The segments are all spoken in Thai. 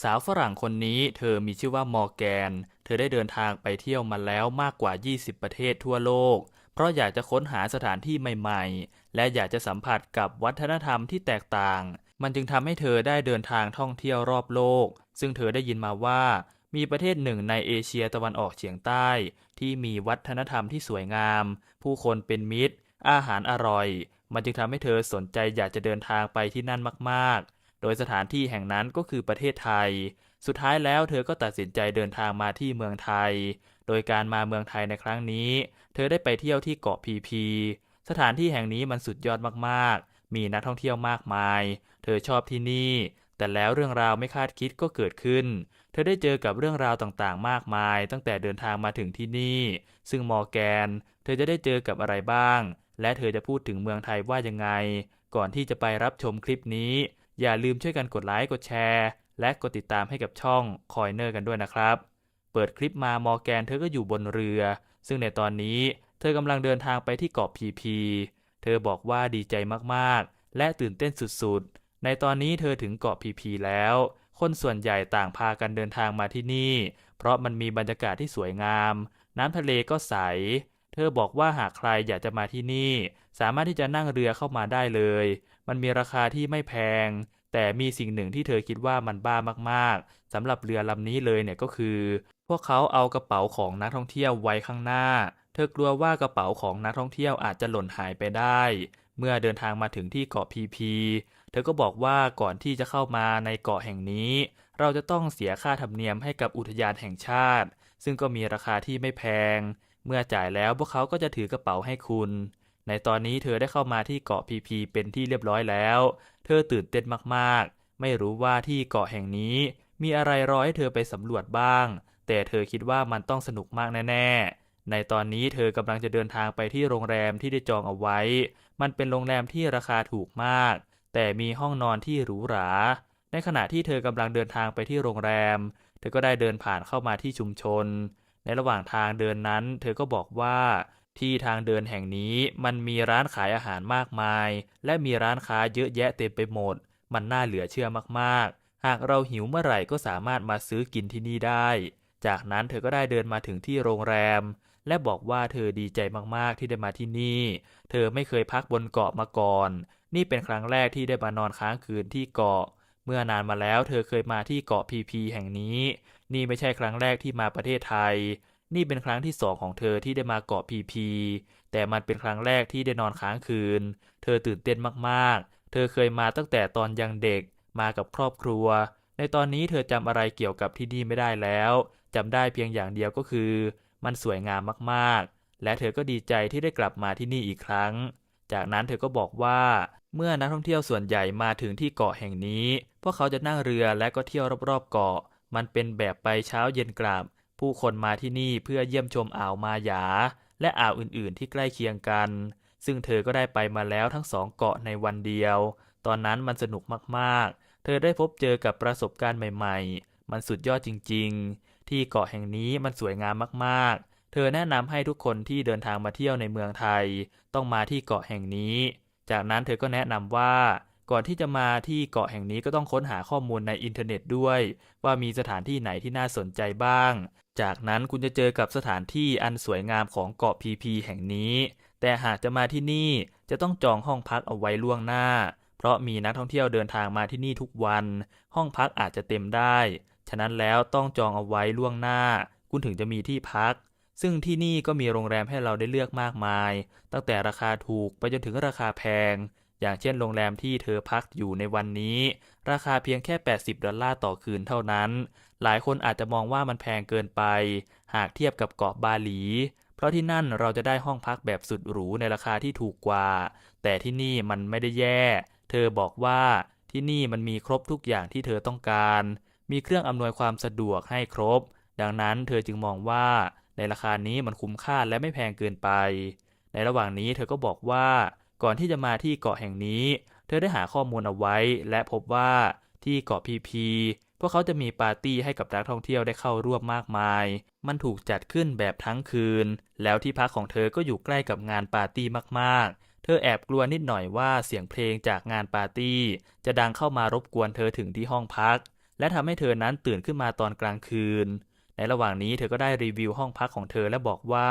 สาวฝรั่งคนนี้เธอมีชื่อว่ามอร์แกน เธอได้เดินทางไปเที่ยวมาแล้วมากกว่า 20 ประเทศทั่วโลก เพราะอยากจะค้นหาสถานที่ใหม่ๆ และอยากจะสัมผัสกับวัฒนธรรมที่แตกต่าง มันจึงทำให้เธอได้เดินทางท่องเที่ยวรอบโลก ซึ่งเธอได้ยินมาว่า มีประเทศหนึ่งในเอเชียตะวันออกเฉียงใต้ ที่มีวัฒนธรรมที่สวยงาม ผู้คนเป็นมิตร อาหารอร่อย มันจึงทำให้เธอสนใจอยากจะเดินทางไปที่นั่นมากๆ โดยสถานที่แห่งนั้นก็คือประเทศไทย สุดท้ายแล้วเธอก็ตัดสินใจเดินทางมาที่เมืองไทย โดยการมาเมืองไทยในครั้งนี้ เธอได้ไปเที่ยวที่เกาะพีพี สถานที่แห่งนี้มันสุดยอดมากๆ มีนักท่องเที่ยวมากมาย เธอชอบที่นี่ แต่แล้วเรื่องราวไม่คาดคิดก็เกิดขึ้น เธอได้เจอกับเรื่องราวต่างๆ มากมาย ตั้งแต่เดินทางมาถึงที่นี่ ซึ่งมอร์แกน เธอจะได้เจอกับอะไรบ้าง และเธอจะพูดถึงเมืองไทยว่ายังไง ก่อนที่จะไปรับชมคลิปนี้ อย่าลืมช่วยกันกดไลค์กดแชร์ และกดติดตามให้กับช่องคอยเนอร์กันด้วยนะครับ เปิดคลิปมามอร์แกนเธอก็อยู่บนเรือ ซึ่งในตอนนี้เธอกำลังเดินทางไปที่เกาะพีพีเธอบอกว่าดีใจมากๆ และตื่นเต้นสุดๆ ในตอนนี้เธอถึงเกาะพีพีแล้ว คนส่วนใหญ่ต่างพากันเดินทางมาที่นี่ เพราะมันมีบรรยากาศที่สวยงาม น้ำทะเลก็ใส เธอบอกว่าหากใครอยากจะมาที่นี่ สามารถที่จะนั่งเรือเข้ามาได้เลย มันมีราคาที่ไม่แพง แต่มีสิ่งหนึ่งที่เธอคิดว่ามันบ้ามากๆสำหรับเรือลำนี้เลยเนี่ยก็คือ พวกเขาเอากระเป๋าของนักท่องเที่ยวไว้ข้างหน้า เธอกลัวว่ากระเป๋าของนักท่องเที่ยวอาจจะหล่นหายไปได้ เมื่อเดินทางมาถึงที่เกาะพีพีเธอก็บอกว่าก่อนที่จะเข้ามาในเกาะแห่งนี้ เราจะต้องเสียค่าธรรมเนียมให้กับอุทยานแห่งชาติ ซึ่งก็มีราคาที่ไม่แพง เมื่อจ่ายแล้วพวกเขาก็จะถือกระเป๋าให้คุณ ในตอนนี้เธอได้เข้ามาที่เกาะพีพีเป็นที่เรียบร้อยแล้ว เธอตื่นเต้นมากๆ ไม่รู้ว่าที่เกาะแห่งนี้ มีอะไรรอให้เธอไปสำรวจบ้าง แต่เธอคิดว่ามันต้องสนุกมากแน่ๆ ในตอนนี้เธอกำลังจะเดินทางไปที่โรงแรมที่ได้จองเอาไว้ มันเป็นโรงแรมที่ราคาถูกมาก แต่มีห้องนอนที่หรูหรา ในขณะที่เธอกำลังเดินทางไปที่โรงแรม เธอก็ได้เดินผ่านเข้ามาที่ชุมชน ในระหว่างทางเดินนั้น เธอก็บอกว่า ที่ทางเดินแห่งนี้มันมีร้านขายอาหารมากมาย และมีร้านค้าเยอะแยะเต็มไปหมด มันน่าเหลือเชื่อมากๆ หากเราหิวเมื่อไหร่ก็สามารถมาซื้อกินที่นี่ได้ จากนั้นเธอก็ได้เดินมาถึงที่โรงแรม และบอกว่าเธอดีใจมากๆที่ได้มาที่นี่ เธอไม่เคยพักบนเกาะมาก่อน นี่เป็นครั้งแรกที่ได้มานอนค้างคืนที่เกาะ เมื่อนานมาแล้วเธอเคยมาที่เกาะพีพีแห่งนี้ นี่ไม่ใช่ครั้งแรกที่มาประเทศไทย นี่เป็นครั้งที่สองของเธอที่ได้มาเกาะพีพี แต่มันเป็นครั้งแรกที่ได้นอนค้างคืน เธอตื่นเต้นมากๆ เธอเคยมาตั้งแต่ตอนยังเด็ก มากับครอบครัว ในตอนนี้เธอจำอะไรเกี่ยวกับที่นี่ไม่ได้แล้วจำได้เพียงอย่างเดียวก็คือ มันสวยงามมากๆ และเธอก็ดีใจที่ได้กลับมาที่นี่อีกครั้ง จากนั้นเธอก็บอกว่าเมื่อนักท่องเที่ยวส่วนใหญ่มาถึงที่เกาะแห่งนี้ พวกเขาจะนั่งเรือและก็เที่ยวรอบๆเกาะ มันเป็นแบบไปเช้าเย็นกลับ ผู้คนมาที่นี่เพื่อเยี่ยมชมอ่าวมาหยา และอ่าวอื่นๆ ที่ใกล้เคียงกัน ซึ่งเธอก็ได้ไปมาแล้วทั้งสองเกาะในวันเดียว ตอนนั้นมันสนุกมากๆ เธอได้พบเจอกับประสบการณ์ใหม่ๆ มันสุดยอดจริง ๆ ที่เกาะแห่งนี้มันสวยงามมากๆ เธอแนะนำให้ทุกคนที่เดินทางมาเที่ยวในเมืองไทย ต้องมาที่เกาะแห่งนี้ จากนั้นเธอก็แนะนำว่า ก่อนที่จะมาที่เกาะแห่งนี้ก็ต้องค้นหาข้อมูลในอินเทอร์เน็ตด้วย ว่ามีสถานที่ไหนที่น่าสนใจบ้าง จากนั้นคุณจะเจอกับสถานที่อันสวยงามของเกาะพีพีแห่งนี้ แต่หากจะมาที่นี่จะต้องจองห้องพักเอาไว้ล่วงหน้า เพราะมีนักท่องเที่ยวเดินทางมาที่นี่ทุกวัน ห้องพักอาจจะเต็มได้ ฉะนั้นแล้วต้องจองเอาไว้ล่วงหน้า คุณถึงจะมีที่พักซึ่งที่นี่ก็มีโรงแรมให้เราได้เลือกมากมาย ตั้งแต่ราคาถูกไปจนถึงราคาแพง อย่างเช่นโรงแรมที่เธอพักอยู่ในวันนี้ ราคาเพียงแค่ 80 ดอลลาร์ต่อคืนเท่านั้น หลายคนอาจจะมองว่ามันแพงเกินไป หากเทียบกับเกาะบาหลี เพราะที่นั่นเราจะได้ห้องพักแบบสุดหรูในราคาที่ถูกกว่า แต่ที่นี่มันไม่ได้แย่ เธอบอกว่าที่นี่มันมีครบทุกอย่างที่เธอต้องการ มีเครื่องอำนวยความสะดวกให้ครบ ดังนั้นเธอจึงมองว่าในราคานี้มันคุ้มค่าและไม่แพงเกินไป ในระหว่างนี้เธอก็บอกว่า ก่อนที่จะมาที่เกาะแห่งนี้ เธอได้หาข้อมูลเอาไว้ และพบว่าที่เกาะพีพีพวกเขาจะมีปาร์ตี้ให้กับนักท่องเที่ยวได้เข้าร่วมมากมาย มันถูกจัดขึ้นแบบทั้งคืน แล้วที่พักของเธอก็อยู่ใกล้กับงานปาร์ตี้มากๆ เธอแอบกลัวนิดหน่อยว่าเสียงเพลงจากงานปาร์ตี้ จะดังเข้ามารบกวนเธอถึงที่ห้องพัก และทำให้เธอนั้นตื่นขึ้นมาตอนกลางคืน ในระหว่างนี้เธอก็ได้รีวิวห้องพักของเธอและบอกว่า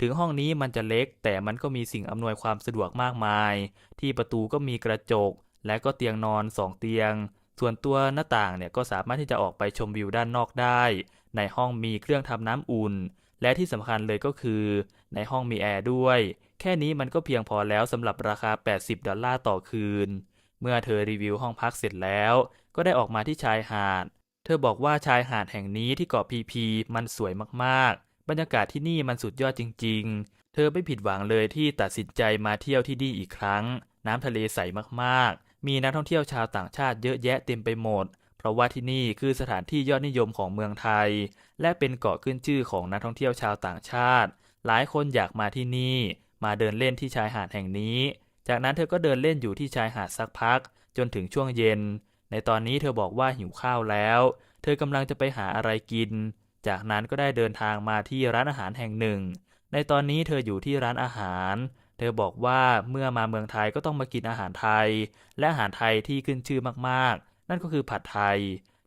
ถึงห้องนี้มันจะเล็ก แต่มันก็มีสิ่งอำนวยความสะดวกมากมาย ที่ประตูก็มีกระจก และก็เตียงนอนสองเตียง ส่วนตัวหน้าต่างเนี่ยก็สามารถที่จะออกไปชมวิวด้านนอกได้ ในห้องมีเครื่องทำน้ำอุ่น และที่สำคัญเลยก็คือ ในห้องมีแอร์ด้วย แค่นี้มันก็เพียงพอแล้วสำหรับราคา 80 ดอลลาร์ต่อคืน เมื่อเธอรีวิวห้องพักเสร็จแล้ว ก็ได้ออกมาที่ชายหาด เธอบอกว่าชายหาดแห่งนี้ที่เกาะพีพีมันสวยมากๆ บรรยากาศที่นี่มันสุดยอดจริง ๆ เธอไม่ผิดหวังเลยที่ตัดสินใจมาเที่ยวที่นี่อีกครั้ง น้ำทะเลใสมากๆ มีนักท่องเที่ยวชาวต่างชาติเยอะแยะเต็มไปหมด เพราะว่าที่นี่คือสถานที่ยอดนิยมของเมืองไทย และเป็นเกาะขึ้นชื่อของนักท่องเที่ยวชาวต่างชาติ หลายคนอยากมาที่นี่ มาเดินเล่นที่ชายหาดแห่งนี้ จากนั้นเธอก็เดินเล่นอยู่ที่ชายหาดสักพัก จนถึงช่วงเย็น ในตอนนี้เธอบอกว่าหิวข้าวแล้ว เธอกำลังจะไปหาอะไรกิน จากนั้นก็ได้เดินทางมาที่ร้านอาหารแห่งหนึ่ง ในตอนนี้เธออยู่ที่ร้านอาหาร เธอบอกว่าเมื่อมาเมืองไทยก็ต้องมากินอาหารไทย และอาหารไทยที่ขึ้นชื่อมากๆ นั่นก็คือผัดไทย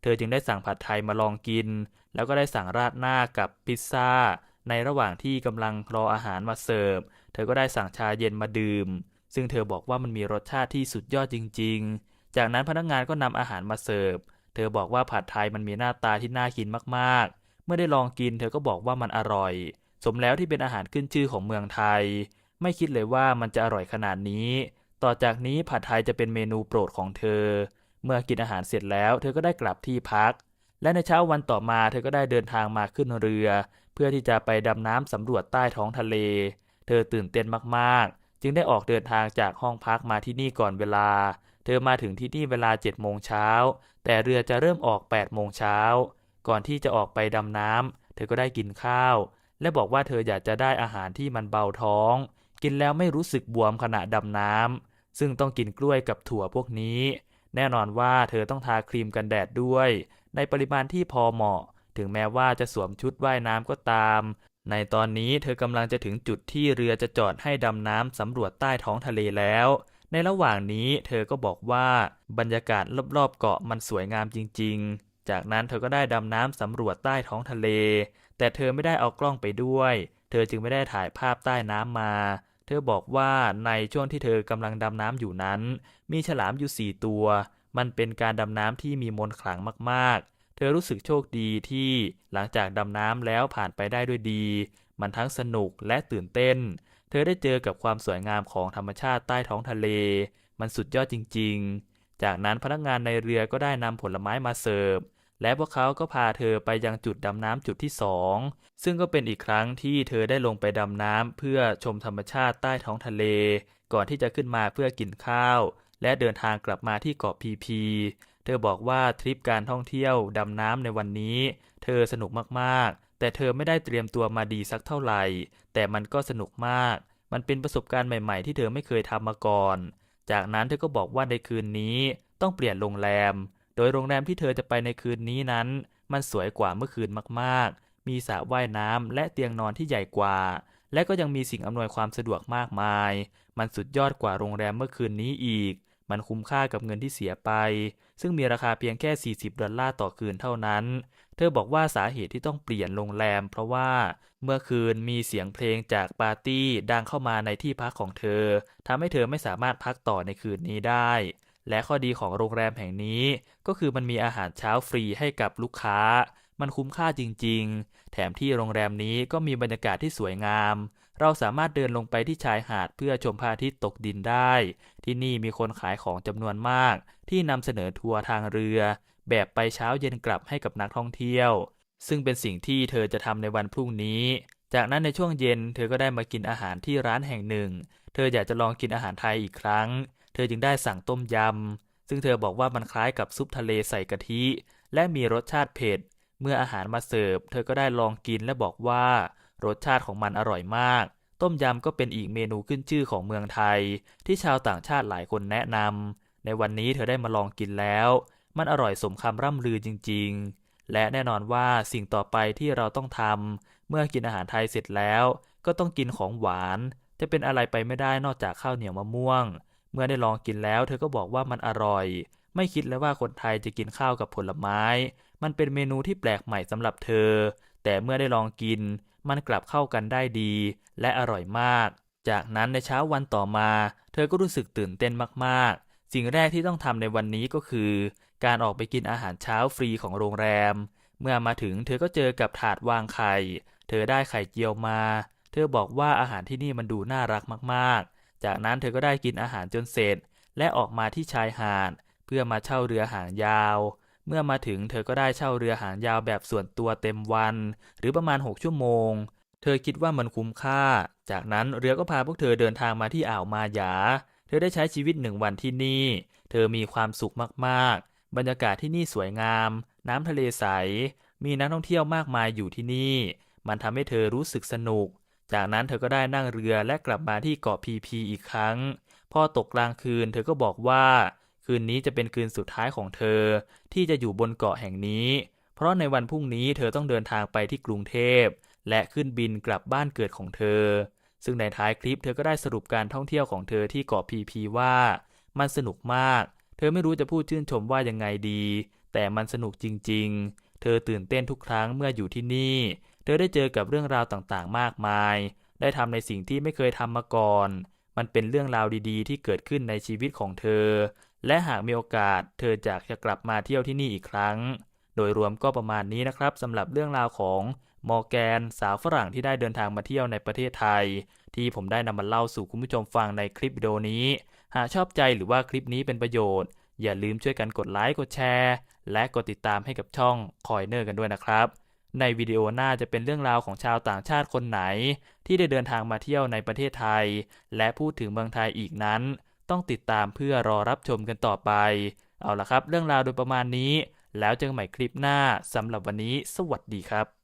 เธอจึงได้สั่งผัดไทยมาลองกิน แล้วก็ได้สั่งราดหน้ากับพิซซ่า ในระหว่างที่กำลังรออาหารมาเสิร์ฟ เธอก็ได้สั่งชาเย็นมาดื่ม ซึ่งเธอบอกว่ามันมีรสชาติที่สุดยอดจริง ๆ จากนั้นพนักงานก็นำอาหารมาเสิร์ฟ เธอบอกว่าผัดไทยมันมีหน้าตาที่น่ากินมากๆ เมื่อได้ลองกินเธอก็บอกว่ามันอร่อย สมแล้วที่เป็นอาหารขึ้นชื่อของเมืองไทย ไม่คิดเลยว่ามันจะอร่อยขนาดนี้ ต่อจากนี้ผัดไทยจะเป็นเมนูโปรดของเธอ เมื่อกินอาหารเสร็จแล้ว เธอก็ได้กลับที่พัก และในเช้าวันต่อมาเธอก็ได้เดินทางมาขึ้นเรือ เพื่อที่จะไปดำน้ำสำรวจใต้ท้องทะเล เธอตื่นเต้นมากๆ จึงได้ออกเดินทางจากห้องพักมาที่นี่ก่อนเวลา เธอมาถึงที่นี่เวลา7โมงเช้าแต่เรือจะเริ่มออก8โมงเช้า ก่อนที่จะออกไปดำน้ำเธอก็ได้กินข้าว และบอกว่าเธออยากจะได้อาหารที่มันเบาท้อง กินแล้วไม่รู้สึกบวมขณะดำน้ำซึ่งต้องกินกล้วยกับถั่วพวกนี้ แน่นอนว่าเธอต้องทาครีมกันแดดด้วย ในปริมาณที่พอเหมาะ ถึงแม้ว่าจะสวมชุดว่ายน้ำก็ตาม ในตอนนี้เธอกำลังจะถึงจุดที่เรือจะจอดให้ดำน้ำสำรวจใต้ท้องทะเลแล้วในระหว่างนี้เธอก็บอกว่าบรรยากาศรอบๆเกาะมันสวยงามจริง ๆ จากนั้นเธอก็ได้ดำน้ำสำรวจใต้ท้องทะเล แต่เธอไม่ได้เอากล้องไปด้วย เธอจึงไม่ได้ถ่ายภาพใต้น้ำมา เธอบอกว่าในช่วงที่เธอกำลังดำน้ำอยู่นั้น มีฉลามอยู่สี่ตัว มันเป็นการดำน้ำที่มีมนต์ขลังมากๆ เธอรู้สึกโชคดีที่หลังจากดำน้ำแล้วผ่านไปได้ด้วยดี มันทั้งสนุกและตื่นเต้น เธอได้เจอกับความสวยงามของธรรมชาติใต้ท้องทะเล มันสุดยอดจริง ๆ จากนั้นพนักงานในเรือก็ได้นำผลไม้มาเสิร์ฟ และพวกเขาก็พาเธอไปยังจุดดำน้ำจุดที่สองซึ่งก็เป็นอีกครั้งที่เธอได้ลงไปดำน้ำเพื่อชมธรรมชาติใต้ท้องทะเล ก่อนที่จะขึ้นมาเพื่อกินข้าว และเดินทางกลับมาที่เกาะพีพี เธอบอกว่าทริปการท่องเที่ยวดำน้ำในวันนี้ เธอสนุกมากๆ แต่เธอไม่ได้เตรียมตัวมาดีสักเท่าไหร่ แต่มันก็สนุกมาก มันเป็นประสบการณ์ใหม่ ๆ ที่เธอไม่เคยทำมาก่อน จากนั้นเธอก็บอกว่าในคืนนี้ต้องเปลี่ยนโรงแรม โดยโรงแรมที่เธอจะไปในคืนนี้นั้น มันสวยกว่าเมื่อคืนมากๆ มีสระว่ายน้ำและเตียงนอนที่ใหญ่กว่า และก็ยังมีสิ่งอำนวยความสะดวกมากมาย มันสุดยอดกว่าโรงแรมเมื่อคืนนี้อีก มันคุ้มค่ากับเงินที่เสียไป ซึ่งมีราคาเพียงแค่ 40 ดอลลาร์ต่อคืนเท่านั้น เธอบอกว่าสาเหตุที่ต้องเปลี่ยนโรงแรม เพราะว่าเมื่อคืนมีเสียงเพลงจากปาร์ตี้ดังเข้ามาในที่พักของเธอทำให้เธอไม่สามารถพักต่อในคืนนี้ได้ และข้อดีของโรงแรมแห่งนี้ ก็คือมันมีอาหารเช้าฟรีให้กับลูกค้า มันคุ้มค่าจริง ๆ แถมที่โรงแรมนี้ก็มีบรรยากาศที่สวยงาม เราสามารถเดินลงไปที่ชายหาดเพื่อชมพระอาทิตย์ตกดินได้ ที่นี่มีคนขายของจำนวนมาก ที่นำเสนอทัวร์ทางเรือ แบบไปเช้าเย็นกลับให้กับนักท่องเที่ยว ซึ่งเป็นสิ่งที่เธอจะทำในวันพรุ่งนี้ จากนั้นในช่วงเย็น เธอก็ได้มากินอาหารที่ร้านแห่งหนึ่ง เธออยากจะลองกินอาหารไทยอีกครั้ง เธอจึงได้สั่งต้มยำ ซึ่งเธอบอกว่ามันคล้ายกับซุปทะเลใส่กะทิ และมีรสชาติเผ็ด เมื่ออาหารมาเสิร์ฟ เธอก็ได้ลองกินและบอกว่ารสชาติของมันอร่อยมาก ต้มยำก็เป็นอีกเมนูขึ้นชื่อของเมืองไทย ที่ชาวต่างชาติหลายคนแนะนำ ในวันนี้เธอได้มาลองกินแล้ว มันอร่อยสมคำร่ำลือจริง ๆ และแน่นอนว่าสิ่งต่อไปที่เราต้องทำเมื่อกินอาหารไทยเสร็จแล้ว ก็ต้องกินของหวาน จะเป็นอะไรไปไม่ได้นอกจากข้าวเหนียวมะม่วง เมื่อได้ลองกินแล้ว เธอก็บอกว่ามันอร่อย ไม่คิดเลยว่าคนไทยจะกินข้าวกับผลไม้ มันเป็นเมนูที่แปลกใหม่สำหรับเธอ แต่เมื่อได้ลองกิน มันกลับเข้ากันได้ดี และอร่อยมาก จากนั้นในเช้าวันต่อมา เธอก็รู้สึกตื่นเต้นมากๆ สิ่งแรกที่ต้องทำในวันนี้ก็คือ การออกไปกินอาหารเช้าฟรีของโรงแรม เมื่อมาถึงเธอก็เจอกับถาดวางไข่ เธอได้ไข่เจียวมา เธอบอกว่าอาหารที่นี่มันดูน่ารักมากๆ จากนั้นเธอก็ได้กินอาหารจนเสร็จ และออกมาที่ชายหาด เพื่อมาเช่าเรือหางยาว เมื่อมาถึงเธอก็ได้เช่าเรือหางยาวแบบส่วนตัวเต็มวัน หรือประมาณ 6 ชั่วโมง เธอคิดว่ามันคุ้มค่า จากนั้นเรือก็พาพวกเธอเดินทางมาที่อ่าวมาหยา เธอได้ใช้ชีวิตหนึ่งวันที่นี่ เธอมีความสุขมากๆ บรรยากาศที่นี่สวยงาม น้ำทะเลใส มีนักท่องเที่ยวมากมายอยู่ที่นี่ มันทำให้เธอรู้สึกสนุก จากนั้นเธอก็ได้นั่งเรือและกลับมาที่เกาะพีพีอีกครั้ง พอตกกลางคืนเธอก็บอกว่า คืนนี้จะเป็นคืนสุดท้ายของเธอ ที่จะอยู่บนเกาะแห่งนี้ เพราะในวันพรุ่งนี้เธอต้องเดินทางไปที่กรุงเทพ และขึ้นบินกลับบ้านเกิดของเธอ ซึ่งในท้ายคลิปเธอก็ได้สรุปการท่องเที่ยวของเธอที่เกาะพีพีว่ามันสนุกมาก เธอไม่รู้จะพูดชื่นชมว่ายังไงดี แต่มันสนุกจริง ๆ เธอตื่นเต้นทุกครั้งเมื่ออยู่ที่นี่ เธอได้เจอกับเรื่องราวต่างๆ มากมาย ได้ทำในสิ่งที่ไม่เคยทำมาก่อน มันเป็นเรื่องราวดีๆ ที่เกิดขึ้นในชีวิตของเธอ และหากมีโอกาส เธออยากจะกลับมาเที่ยวที่นี่อีกครั้ง โดยรวมก็ประมาณนี้นะครับสำหรับเรื่องราวของมอแกน สาวฝรั่งที่ได้เดินทางมาเที่ยวในประเทศไทย ที่ผมได้นำมาเล่าสู่คุณผู้ชมฟังในคลิปวิดีโอนี้ หากชอบใจหรือว่าคลิปนี้เป็นประโยชน์ อย่าลืมช่วยกันกดไลค์กดแชร์ และกดติดตามให้กับช่องคอยเนอร์กันด้วยนะครับ ในวิดีโอหน้าจะเป็นเรื่องราวของชาวต่างชาติคนไหน ที่ได้เดินทางมาเที่ยวในประเทศไทย และพูดถึงเมืองไทยอีกนั้น ต้องติดตามเพื่อรอรับชมกันต่อไป เอาละครับ เรื่องราวโดยประมาณนี้ แล้วเจอกันใหม่คลิปหน้าสำหรับวันนี้ สวัสดีครับ